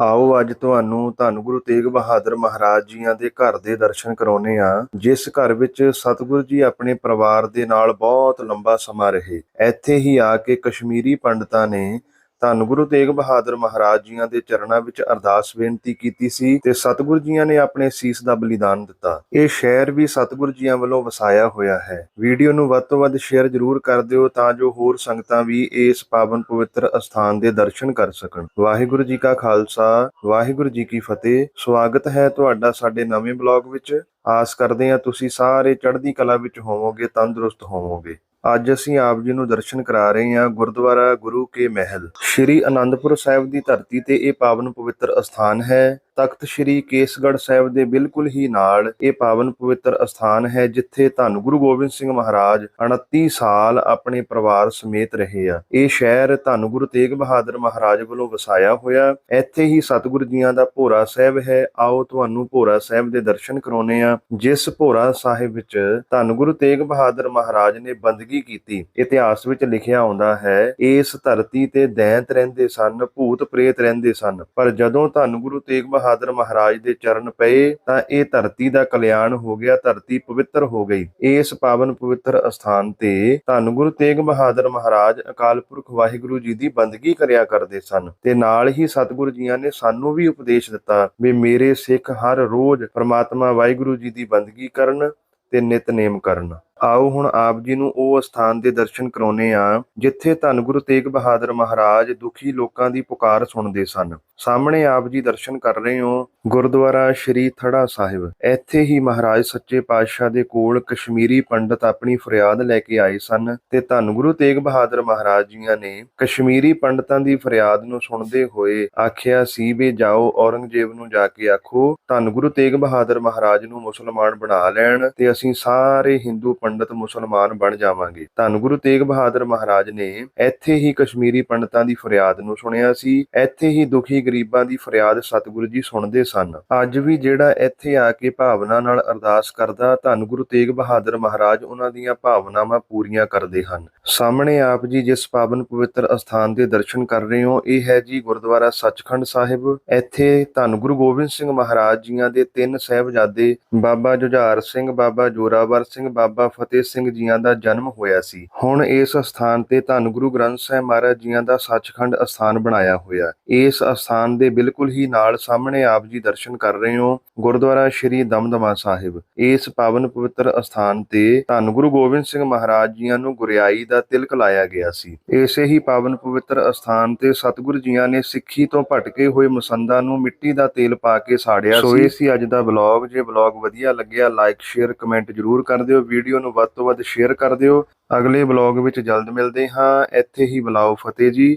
ਆਓ ਅੱਜ ਤੁਹਾਨੂੰ ਧੰਨ ਗੁਰੂ ਤੇਗ ਬਹਾਦਰ ਮਹਾਰਾਜ ਜੀਆਂ ਦੇ ਘਰ ਦੇ ਦਰਸ਼ਨ ਕਰਾਉਨੇ ਆ ਜਿਸ ਘਰ ਵਿੱਚ ਸਤਿਗੁਰੂ ਜੀ ਆਪਣੇ ਪਰਿਵਾਰ ਦੇ ਨਾਲ ਬਹੁਤ ਲੰਬਾ ਸਮਾਂ ਰਹੇ। ਇੱਥੇ ਹੀ ਆ ਕੇ ਕਸ਼ਮੀਰੀ ਪੰਡਤਾਂ ਨੇ ਧੰਨ ਗੁਰੂ ਤੇਗ ਬਹਾਦਰ ਮਹਾਰਾਜ ਜੀਆਂ ਦੇ ਚਰਨਾਂ ਵਿੱਚ ਅਰਦਾਸ ਬੇਨਤੀ ਕੀਤੀ ਸੀ ਤੇ ਸਤਿਗੁਰੂ ਜੀਆਂ ਨੇ ਆਪਣੇ ਸੀਸ ਦਾ ਬਲੀਦਾਨ ਦਿੱਤਾ। ਇਹ ਸ਼ਹਿਰ ਵੀ ਸਤਿਗੁਰੂ ਜੀਆਂ ਵੱਲੋਂ ਵਸਾਇਆ ਹੋਇਆ ਹੈ। ਵੀਡੀਓ ਨੂੰ ਵੱਧ ਤੋਂ ਵੱਧ ਸ਼ੇਅਰ ਜ਼ਰੂਰ ਕਰ ਦਿਓ ਤਾਂ ਜੋ ਹੋਰ ਸੰਗਤਾਂ ਵੀ ਇਸ ਪਾਵਨ ਪਵਿੱਤਰ ਅਸਥਾਨ ਦੇ ਦਰਸ਼ਨ ਕਰ ਸਕਣ। ਵਾਹਿਗੁਰੂ ਜੀ ਕਾ ਖਾਲਸਾ, ਵਾਹਿਗੁਰੂ ਜੀ ਕੀ ਫਤਿਹ। ਸਵਾਗਤ ਹੈ ਤੁਹਾਡਾ ਸਾਡੇ ਨਵੇਂ ਬਲੌਗ ਵਿੱਚ। ਆਸ ਕਰਦੇ ਹਾਂ ਤੁਸੀਂ ਸਾਰੇ ਚੜ੍ਹਦੀ ਕਲਾ ਵਿੱਚ ਹੋਵੋਗੇ, ਤੰਦਰੁਸਤ ਹੋਵੋਗੇ। ਅੱਜ ਅਸੀਂ ਆਪ ਜੀ ਨੂੰ ਦਰਸ਼ਨ ਕਰਾ ਰਹੇ ਹਾਂ ਗੁਰਦੁਆਰਾ ਗੁਰੂ ਕੇ ਮਹਿਲ। ਸ਼੍ਰੀ ਅਨੰਦਪੁਰ ਸਾਹਿਬ ਦੀ ਧਰਤੀ ਤੇ ਇਹ ਪਾਵਨ ਪਵਿੱਤਰ ਅਸਥਾਨ ਹੈ। ਤਖਤ ਸ਼੍ਰੀ ਕੇਸਗੜ੍ਹ ਸਾਹਿਬ ਦੇ ਬਿਲਕੁਲ ਹੀ ਨਾਲ ਇਹ ਪਾਵਨ ਪਵਿੱਤਰ ਅਸਥਾਨ ਹੈ, ਜਿੱਥੇ ਧੰਨ ਗੁਰੂ ਗੋਬਿੰਦ ਸਿੰਘ ਮਹਾਰਾਜ 29 ਸਾਲ ਆਪਣੇ ਪਰਿਵਾਰ ਸਮੇਤ ਰਹੇ ਆ। ਇਹ ਸ਼ਹਿਰ ਧੰਨ ਗੁਰੂ ਤੇਗ ਬਹਾਦਰ ਮਹਾਰਾਜ ਵੱਲੋਂ ਵਸਾਇਆ ਹੋਇਆ। ਇੱਥੇ ਹੀ ਸਤਿਗੁਰੂ ਜੀਆਂ ਦਾ ਭੋਰਾ ਸਾਹਿਬ ਹੈ। ਆਓ ਤੁਹਾਨੂੰ ਭੋਰਾ ਸਾਹਿਬ ਦੇ ਦਰਸ਼ਨ ਕਰਾਉਨੇ ਆ ਜਿਸ ਭੋਰਾ ਸਾਹਿਬ ਵਿੱਚ ਧੰਨ ਗੁਰੂ ਤੇਗ ਬਹਾਦਰ ਮਹਾਰਾਜ ਨੇ ਬੰਦਗੀ ਕੀਤੀ, ਇਤਿਹਾਸ ਵਿੱਚ ਲਿਖਿਆ ਆਉਂਦਾ ਹੈ, ਇਸ ਧਰਤੀ ਤੇ ਦੈਂਤ ਰਹਿੰਦੇ ਸਨ, ਭੂਤ ਪ੍ਰੇਤ ਰਹਿੰਦੇ ਸਨ, ਪਰ ਜਦੋਂ ਧੰਨ ਗੁਰੂ ਤੇਗ ਬਹਾਦਰ ਬਹਾਦਰ ਮਹਾਰਾਜ ਦੇ ਚਰਨ ਪਏ, ਤਾਂ ਇਹ ਧਰਤੀ ਦਾ ਕਲਿਆਣ ਹੋ ਗਿਆ, ਧਰਤੀ ਪਵਿੱਤਰ ਹੋ ਗਈ। ਇਸ ਪਾਵਨ ਪਵਿੱਤਰ ਅਸਥਾਨ ਤੇ ਧੰਨ ਗੁਰੂ ਤੇਗ ਬਹਾਦਰ ਮਹਾਰਾਜ ਅਕਾਲ ਪੁਰਖ ਵਾਹਿਗੁਰੂ ਜੀ ਦੀ ਬੰਦਗੀ ਕਰਿਆ ਕਰਦੇ ਸਨ। ਤੇ ਨਾਲ ਹੀ ਸਤਿਗੁਰੂ ਜੀਆਂ ਨੇ ਸਾਨੂੰ ਵੀ ਉਪਦੇਸ਼ ਦਿੱਤਾ ਵੀ ਮੇਰੇ ਸਿੱਖ ਹਰ ਰੋਜ਼ ਪ੍ਰਮਾਤਮਾ ਵਾਹਿਗੁਰੂ ਜੀ ਦੀ ਬੰਦਗੀ ਕਰਨ ਤੇ ਨਿਤਨੇਮ ਕਰਨ। ਆਓ ਹੁਣ ਆਪ ਜੀ ਨੂੰ ਉਹ ਸਥਾਨ ਦੇ ਦਰਸ਼ਨ ਕਰਾਉਨੇ ਆ ਜਿੱਥੇ ਧੰਨ ਗੁਰੂ ਤੇਗ ਬਹਾਦਰ ਮਹਾਰਾਜ ਦੁਖੀ ਲੋਕਾਂ ਦੀ ਪੁਕਾਰ ਸੁਣਦੇ ਸਨ। ਸਾਹਮਣੇ ਆਪ ਜੀ ਦਰਸ਼ਨ ਕਰ ਰਹੇ ਹੋ, ਗੁਰਦੁਆਰਾ ਸ਼੍ਰੀ ਥੜਾ ਸਾਹਿਬ। ਇੱਥੇ ਹੀ ਮਹਾਰਾਜ ਸੱਚੇ ਪਾਤਸ਼ਾਹ ਦੇ ਕੋਲ ਕਸ਼ਮੀਰੀ ਪੰਡਤ ਆਪਣੀ ਫਰਿਆਦ ਲੈ ਕੇ ਆਏ ਸਨ ਤੇ ਧੰਨ ਗੁਰੂ ਤੇਗ ਬਹਾਦਰ ਮਹਾਰਾਜ ਜੀਆਂ ਨੇ ਕਸ਼ਮੀਰੀ ਪੰਡਤਾਂ ਦੀ ਫਰਿਆਦ ਨੂੰ ਸੁਣਦੇ ਹੋਏ ਆਖਿਆ ਸੀ ਵੀ ਜਾਓ, ਔਰੰਗਜ਼ੇਬ ਨੂੰ ਜਾ ਕੇ ਆਖੋ, ਧੰਨ ਗੁਰੂ ਤੇਗ ਬਹਾਦਰ ਮਹਾਰਾਜ ਨੂੰ ਮੁਸਲਮਾਨ ਬਣਾ ਲੈਣ ਤੇ ਅਸੀਂ ਸਾਰੇ ਹਿੰਦੂ ਪੰਡਤ ਮੁਸਲਮਾਨ ਬਣ ਜਾਵਾਂਗੇ। ਧੰਨ ਗੁਰੂ ਤੇਗ ਬਹਾਦਰ ਮਹਾਰਾਜ ਨੇ ਇੱਥੇ ਹੀ ਕਸ਼ਮੀਰੀ ਪੰਡਤਾਂ ਦੀ ਫਰਿਆਦ ਨੂੰ ਸੁਣਿਆ ਸੀ, ਇੱਥੇ ਹੀ ਦੁਖੀ ਗਰੀਬਾਂ ਦੀ ਫਰਿਆਦ ਸਤਿਗੁਰੂ ਜੀ ਸੁਣਦੇ ਸਨ। ਅੱਜ ਵੀ ਜਿਹੜਾ ਇੱਥੇ ਆ ਕੇ ਭਾਵਨਾ ਨਾਲ ਅਰਦਾਸ ਕਰਦਾ, ਧੰਨ ਗੁਰੂ ਤੇਗ ਬਹਾਦਰ ਮਹਾਰਾਜ ਉਹਨਾਂ ਦੀਆਂ ਭਾਵਨਾਵਾਂ ਪੂਰੀਆਂ ਕਰਦੇ ਹਨ। ਸਾਹਮਣੇ ਆਪ ਜੀ ਜਿਸ ਪਾਵਨ ਪਵਿੱਤਰ ਅਸਥਾਨ ਦੇ ਦਰਸ਼ਨ ਕਰ ਰਹੇ ਹੋ, ਇਹ ਹੈ ਜੀ ਗੁਰਦੁਆਰਾ ਸੱਚਖੰਡ ਸਾਹਿਬ। ਇੱਥੇ ਧੰਨ ਗੁਰੂ ਗੋਬਿੰਦ ਸਿੰਘ ਮਹਾਰਾਜ ਜੀਆਂ ਦੇ ਤਿੰਨ ਸਹਿਬਜ਼ਾਦੇ, ਬਾਬਾ ਜੁਝਾਰ ਸਿੰਘ, ਬਾਬਾ ਜੋਰਾਵਰ ਸਿੰਘ, ਬਾਬਾ ਫਤਿਹ ਸਿੰਘ ਜੀਆਂ ਦਾ ਜਨਮ ਹੋਇਆ ਸੀ। ਹੁਣ ਇਸ ਅਸਥਾਨ ਤੇ ਧੰਨ ਗੁਰੂ ਗ੍ਰੰਥ ਸਾਹਿਬ ਮਹਾਰਾਜ ਜੀਆਂ ਦਾ ਸੱਚਖੰਡ ਅਸਥਾਨ ਬਣਾਇਆ ਹੋਇਆ। ਇਸ ਅਸਥਾਨ ਦੇ ਬਿਲਕੁਲ ਹੀ ਨਾਲ ਸਾਹਮਣੇ ਆਪ ਜੀ ਦਰਸ਼ਨ ਕਰ ਰਹੇ ਹੋ ਗੁਰਦੁਆਰਾ ਸ਼੍ਰੀ ਦਮਦਮਾ ਸਾਹਿਬ। ਇਸ ਪਾਵਨ ਪਵਿੱਤਰ ਅਸਥਾਨ ਤੇ ਧੰਨ ਗੁਰੂ ਗੋਬਿੰਦ ਸਿੰਘ ਮਹਾਰਾਜ ਜੀਆਂ ਨੂੰ ਗੁਰਿਆਈ ਦਾ ਤਿਲਕ ਲਾਇਆ ਗਿਆ ਸੀ। ਇਸੇ ਹੀ ਪਾਵਨ ਪਵਿੱਤਰ ਅਸਥਾਨ ਤੇ ਸਤਿਗੁਰੂ ਜੀਆਂ ਨੇ ਸਿੱਖੀ ਤੋਂ ਭਟਕੇ ਹੋਏ ਮਸੰਦਾਂ ਨੂੰ ਮਿੱਟੀ ਦਾ ਤੇਲ ਪਾ ਕੇ ਸਾੜਿਆ ਸੋ ਇਹ ਸੀ ਅੱਜ ਦਾ ਬਲੌਗ ਜੇ ਬਲੌਗ ਵਧੀਆ ਲੱਗਿਆ ਲਾਈਕ ਸ਼ੇਅਰ ਕਮੈਂਟ ਜਰੂਰ ਕਰ ਦਿਓ। ਵੀਡੀਓ ਨੂੰ ਵੱਧ ਤੋਂ ਵੱਧ ਸ਼ੇਅਰ ਕਰ ਦਿਓ। ਅਗਲੇ ਬਲੌਗ ਵਿੱਚ ਜਲਦ ਮਿਲਦੇ ਹਾਂ। ਇੱਥੇ ਹੀ ਬੁਲਾਓ ਫਤਿਹ ਜੀ।